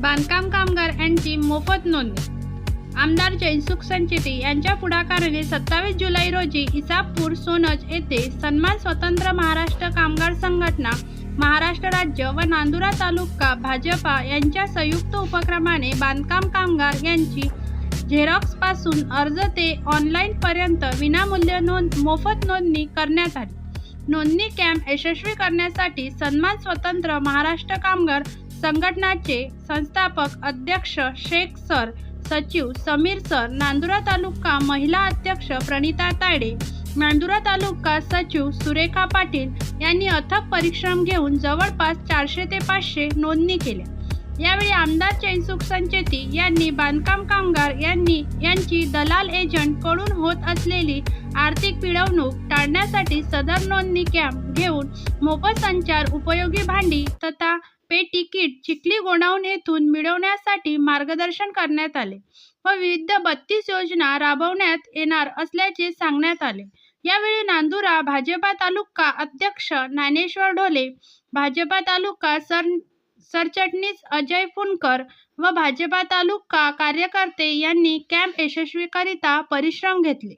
बांधकाम कामगार यांची मोफत नोंदणी आमदार जयसुख संचिती यांच्या पुढाकाराने सत्तावीस जुलै रोजी इसापूर सोनज येथे सन्मान स्वतंत्र महाराष्ट्र कामगार संघटना महाराष्ट्र राज्य व नांदुरा तालुका भाजपा यांच्या संयुक्त उपक्रमाने बांधकाम कामगार यांची झेरॉक्सपासून अर्ज ते ऑनलाईन पर्यंत विनामूल्य नोंद मोफत नोंदणी करण्यात आली. नोंदणी कॅम्प यशस्वी करण्यासाठी सन्मान स्वतंत्र महाराष्ट्र कामगार संघटनाचे संस्थापक अध्यक्ष शेख सर सचिव समीर सर नांदुरा तालुका महिला अध्यक्ष प्रणिता तायडे नांदुरा तालुका सचिव सुरेखा पाटील यांनी अथक परिश्रम घेऊन जवळपास चारशे ते पाचशे नोंदणी केल्या. यावेळी आमदार चैनसुख संचेती यांनी बांधकाम कामगार यांनी यांची दलाल एजंटकडून होत असलेली आर्थिक पिळवणूक टाळण्यासाठी सदर नोंदणी कॅम्प घेऊन मोफत संचार उपयोगी भांडी तथा पे तिकीट चिखली गोडाऊन येथून मिळवण्यासाठी मार्गदर्शन करण्यात आले व विविध बत्तीस योजना राबवण्यात येणार असल्याचे सांगण्यात आले. यावेळी नांदुरा भाजपा तालुका अध्यक्ष ज्ञानेश्वर ढोले भाजपा तालुका सर सरचटणीस अजय फुनकर व भाजपा तालुका कार्यकर्ते यांनी कॅम्प यशस्वीकरिता परिश्रम घेतले.